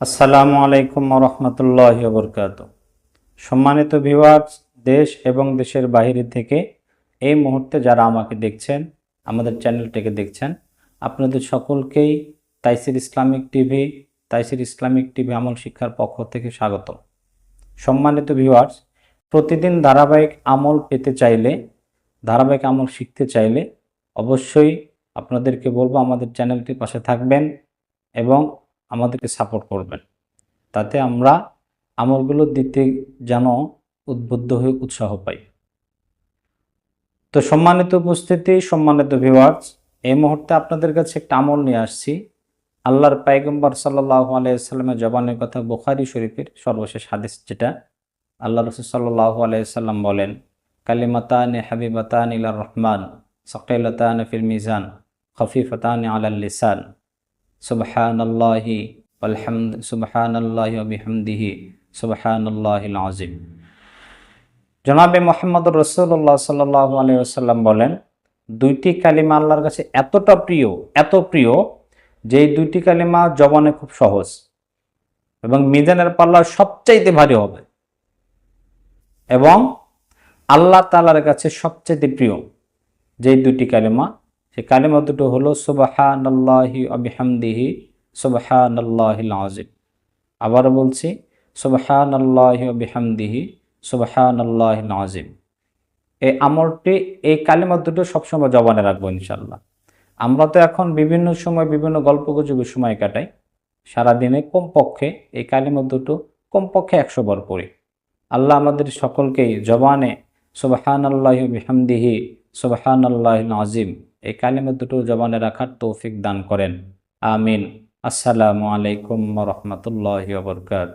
আসসালামু আলাইকুম রহমতুল্লাহ বরকাত সম্মানিত ভিউয়ার্স, দেশ এবং দেশের বাইরে থেকে এই মুহূর্তে যারা আমাকে দেখছেন, আমাদের চ্যানেলটিকে দেখছেন, আপনাদের সকলকেই Taisir Islamic TV, Taisir Islamic TV আমল শিক্ষার পক্ষ থেকে স্বাগত। সম্মানিত ভিউয়ার্স, প্রতিদিন ধারাবাহিক আমল পেতে চাইলে, ধারাবাহিক আমল শিখতে চাইলে অবশ্যই আপনাদেরকে বলব আমাদের চ্যানেলটির পাশে থাকবেন এবং আমাদেরকে সাপোর্ট করবেন। তাতে আমরা আমলগুলো দিতে যেন উদ্বুদ্ধ হয়ে উৎসাহ পাই। তো সম্মানিত উপস্থিতি, সম্মানিত ভিউয়ার্স এই মুহূর্তে আপনাদের কাছে একটা আমল নিয়ে আসছি। আল্লাহর পাইগম্বর সাল্লাহ আলাইসাল্লামের জবানের কথা বুখারি শরীফের সর্বশেষ হাদিস যেটা। আল্লাহ রসুল সাল্লাহ আলাইসাল্লাম বলেন, কালিমাতান হাবিবাতান ইলা রহমান সকাইলতান ফিল মিজান, খফিফতান আলাল লিসান। সুবহানাল্লাহি আলহামদ সুবহানাল্লাহি ওয়া বিহামদিহি, সুবহানাল্লাহিল আযীম। জনাবে মোহাম্মদ রসুল্লাহ সাল্লাহ বলেন, দুইটি কালিমা আল্লাহর কাছে এতটা প্রিয়, এত প্রিয় যে দুইটি কালিমা জবানে খুব সহজ এবং মিজানের পাল্লা সবচাইতে ভারী হবে। এবং আল্লাহ তালার কাছে সবচাইতে প্রিয় যেই দুটি কালিমা সেই কালিমা দুটো হলো, সুবাহানাল্লাহি আবিহামদিহি সুবাহানাল্লাহিল আজিম আবারও বলছি, সুবাহানাল্লাহি আবিহামদিহি সুবাহানাল্লাহিল আজিম এই আমরটি এই কালিমা দুটো সবসময় জবানে রাখব ইনশাল্লাহ আমরা তো এখন বিভিন্ন সময় বিভিন্ন গল্পগুজবের সময় কাটাই। সারাদিনে কমপক্ষে এই কালিমা দুটো কমপক্ষে একশো বার পড়ি। আল্লাহ আমাদের সকলকেই জবানে সুবাহান আল্লাহ বিহামদিহি সুবাহান আল্লাহ আজিম এই কালিমা দুটো জবানে রাখার তৌফিক দান করেন। আমিন। আসসালামু আলাইকুম রহমতুল্লাহ বরকাত